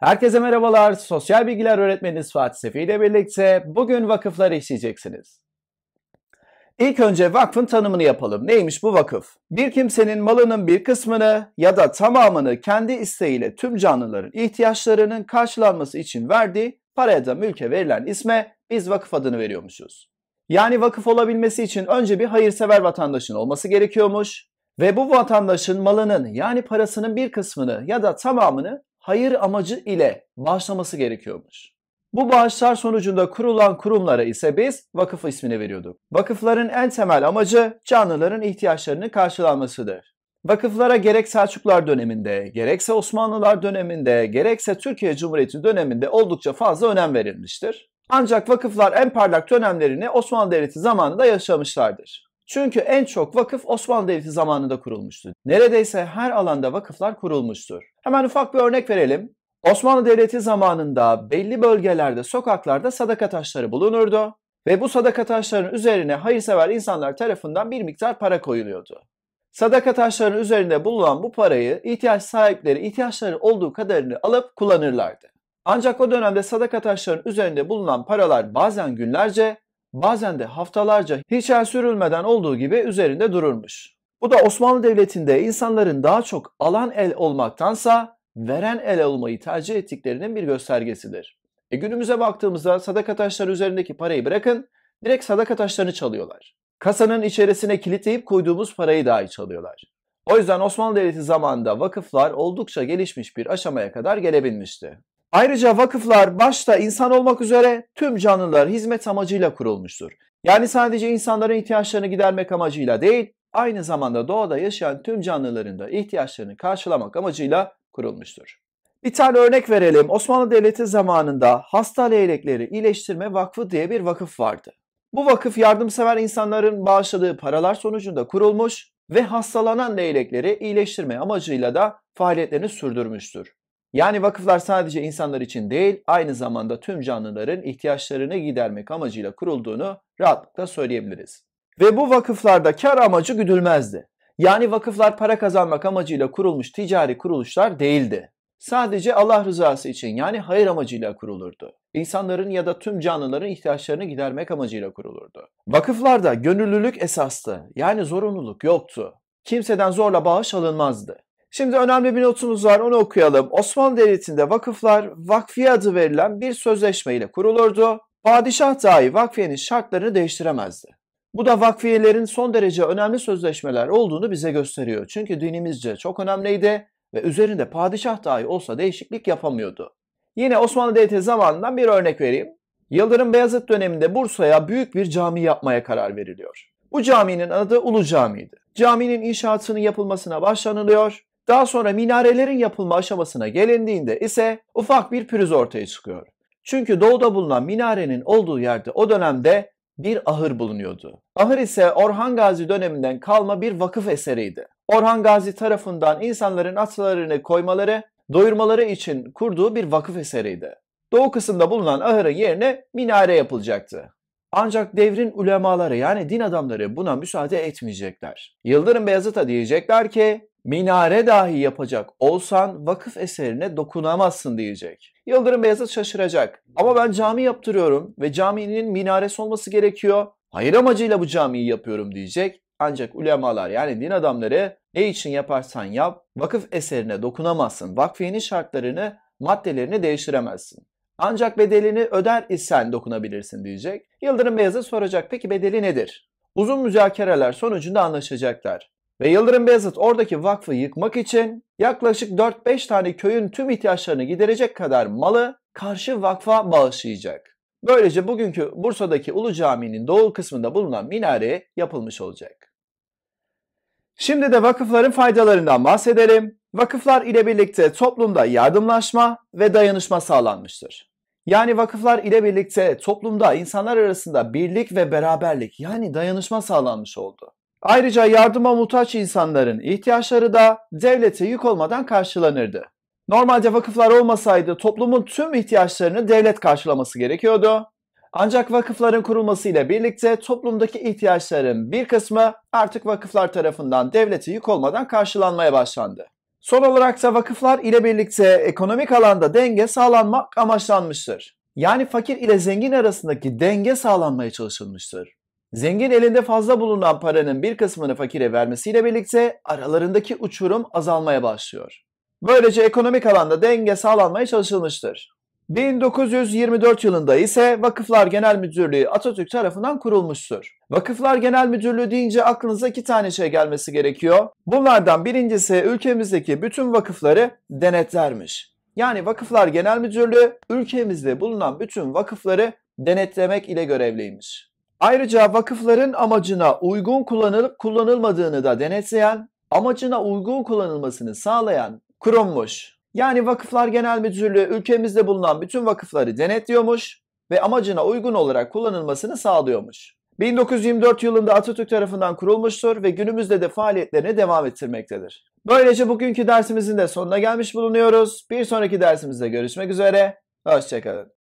Herkese merhabalar. Sosyal Bilgiler Öğretmeniniz Fatih Sefi ile birlikte bugün vakıfları işleyeceksiniz. İlk önce vakfın tanımını yapalım. Neymiş bu vakıf? Bir kimsenin malının bir kısmını ya da tamamını kendi isteğiyle tüm canlıların ihtiyaçlarının karşılanması için verdiği paraya da mülke verilen isme biz vakıf adını veriyormuşuz. Yani vakıf olabilmesi için önce bir hayırsever vatandaşın olması gerekiyormuş ve bu vatandaşın malının yani parasının bir kısmını ya da tamamını hayır amacı ile bağışlaması gerekiyormuş. Bu bağışlar sonucunda kurulan kurumlara ise biz vakıf ismini veriyorduk. Vakıfların en temel amacı canlıların ihtiyaçlarının karşılanmasıdır. Vakıflara gerek Selçuklar döneminde, gerekse Osmanlılar döneminde, gerekse Türkiye Cumhuriyeti döneminde oldukça fazla önem verilmiştir. Ancak vakıflar en parlak dönemlerini Osmanlı Devleti zamanında yaşamışlardır. Çünkü en çok vakıf Osmanlı Devleti zamanında kurulmuştur. Neredeyse her alanda vakıflar kurulmuştur. Hemen ufak bir örnek verelim. Osmanlı Devleti zamanında belli bölgelerde, sokaklarda sadaka taşları bulunurdu ve bu sadaka taşlarının üzerine hayırsever insanlar tarafından bir miktar para koyuluyordu. Sadaka taşlarının üzerinde bulunan bu parayı ihtiyaç sahipleri ihtiyaçları olduğu kadarını alıp kullanırlardı. Ancak o dönemde sadaka taşlarının üzerinde bulunan paralar bazen günlerce, bazen de haftalarca hiç el sürülmeden olduğu gibi üzerinde dururmuş. Bu da Osmanlı Devleti'nde insanların daha çok alan el olmaktansa veren el olmayı tercih ettiklerinin bir göstergesidir. E günümüze baktığımızda sadaka taşları üzerindeki parayı bırakın, direkt sadaka taşlarını çalıyorlar. Kasanın içerisine kilitleyip koyduğumuz parayı dahi çalıyorlar. O yüzden Osmanlı Devleti zamanında vakıflar oldukça gelişmiş bir aşamaya kadar gelebilmişti. Ayrıca vakıflar başta insan olmak üzere tüm canlılar hizmet amacıyla kurulmuştur. Yani sadece insanların ihtiyaçlarını gidermek amacıyla değil, aynı zamanda doğada yaşayan tüm canlıların da ihtiyaçlarını karşılamak amacıyla kurulmuştur. Bir tane örnek verelim. Osmanlı Devleti zamanında hasta leylekleri iyileştirme vakfı diye bir vakıf vardı. Bu vakıf yardımsever insanların bağışladığı paralar sonucunda kurulmuş ve hastalanan leylekleri iyileştirme amacıyla da faaliyetlerini sürdürmüştür. Yani vakıflar sadece insanlar için değil, aynı zamanda tüm canlıların ihtiyaçlarını gidermek amacıyla kurulduğunu rahatlıkla söyleyebiliriz. Ve bu vakıflarda kar amacı güdülmezdi. Yani vakıflar para kazanmak amacıyla kurulmuş ticari kuruluşlar değildi. Sadece Allah rızası için yani hayır amacıyla kurulurdu. İnsanların ya da tüm canlıların ihtiyaçlarını gidermek amacıyla kurulurdu. Vakıflarda gönüllülük esastı yani zorunluluk yoktu. Kimseden zorla bağış alınmazdı. Şimdi önemli bir notumuz var onu okuyalım. Osmanlı Devleti'nde vakıflar vakfiye adı verilen bir sözleşme ile kurulurdu. Padişah dahi vakfiyenin şartlarını değiştiremezdi. Bu da vakfiyelerin son derece önemli sözleşmeler olduğunu bize gösteriyor. Çünkü dinimizce çok önemliydi ve üzerinde padişah dahi olsa değişiklik yapamıyordu. Yine Osmanlı Devleti zamanından bir örnek vereyim. Yıldırım Beyazıt döneminde Bursa'ya büyük bir cami yapmaya karar veriliyor. Bu caminin adı Ulu Cami'ydi. Caminin inşaatının yapılmasına başlanılıyor. Daha sonra minarelerin yapılma aşamasına gelindiğinde ise ufak bir pürüz ortaya çıkıyor. Çünkü doğuda bulunan minarenin olduğu yerde o dönemde bir ahır bulunuyordu. Ahır ise Orhan Gazi döneminden kalma bir vakıf eseriydi. Orhan Gazi tarafından insanların atlarını koymaları, doyurmaları için kurduğu bir vakıf eseriydi. Doğu kısımda bulunan ahırın yerine minare yapılacaktı. Ancak devrin ulemaları yani din adamları buna müsaade etmeyecekler. Yıldırım Beyazıt'a diyecekler ki minare dahi yapacak olsan vakıf eserine dokunamazsın diyecek. Yıldırım Beyazıt şaşıracak. Ama ben cami yaptırıyorum ve caminin minaresi olması gerekiyor. Hayır amacıyla bu camiyi yapıyorum diyecek. Ancak ulemalar yani din adamları ne için yaparsan yap vakıf eserine dokunamazsın. Vakfiyenin şartlarını, maddelerini değiştiremezsin. Ancak bedelini öder isen dokunabilirsin diyecek. Yıldırım Beyazıt soracak peki bedeli nedir? Uzun müzakereler sonucunda anlaşacaklar. Ve Yıldırım Beyazıt oradaki vakfı yıkmak için yaklaşık 4-5 tane köyün tüm ihtiyaçlarını giderecek kadar malı karşı vakfa bağışlayacak. Böylece bugünkü Bursa'daki Ulu Cami'nin doğu kısmında bulunan minare yapılmış olacak. Şimdi de vakıfların faydalarından bahsedelim. Vakıflar ile birlikte toplumda yardımlaşma ve dayanışma sağlanmıştır. Yani vakıflar ile birlikte toplumda insanlar arasında birlik ve beraberlik yani dayanışma sağlanmış oldu. Ayrıca yardıma muhtaç insanların ihtiyaçları da devlete yük olmadan karşılanırdı. Normalde vakıflar olmasaydı toplumun tüm ihtiyaçlarını devlet karşılaması gerekiyordu. Ancak vakıfların kurulmasıyla birlikte toplumdaki ihtiyaçların bir kısmı artık vakıflar tarafından devlete yük olmadan karşılanmaya başlandı. Son olarak da vakıflar ile birlikte ekonomik alanda denge sağlanmak amaçlanmıştır. Yani fakir ile zengin arasındaki denge sağlanmaya çalışılmıştır. Zengin elinde fazla bulunan paranın bir kısmını fakire vermesiyle birlikte aralarındaki uçurum azalmaya başlıyor. Böylece ekonomik alanda denge sağlanmaya çalışılmıştır. 1924 yılında ise Vakıflar Genel Müdürlüğü Atatürk tarafından kurulmuştur. Vakıflar Genel Müdürlüğü deyince aklınıza iki tane şey gelmesi gerekiyor. Bunlardan birincisi ülkemizdeki bütün vakıfları denetlermiş. Yani Vakıflar Genel Müdürlüğü ülkemizde bulunan bütün vakıfları denetlemek ile görevliymiş. Ayrıca vakıfların amacına uygun kullanılıp kullanılmadığını da denetleyen, amacına uygun kullanılmasını sağlayan kurummuş. Yani Vakıflar Genel Müdürlüğü ülkemizde bulunan bütün vakıfları denetliyormuş ve amacına uygun olarak kullanılmasını sağlıyormuş. 1924 yılında Atatürk tarafından kurulmuştur ve günümüzde de faaliyetlerini devam ettirmektedir. Böylece bugünkü dersimizin de sonuna gelmiş bulunuyoruz. Bir sonraki dersimizde görüşmek üzere. Hoşçakalın.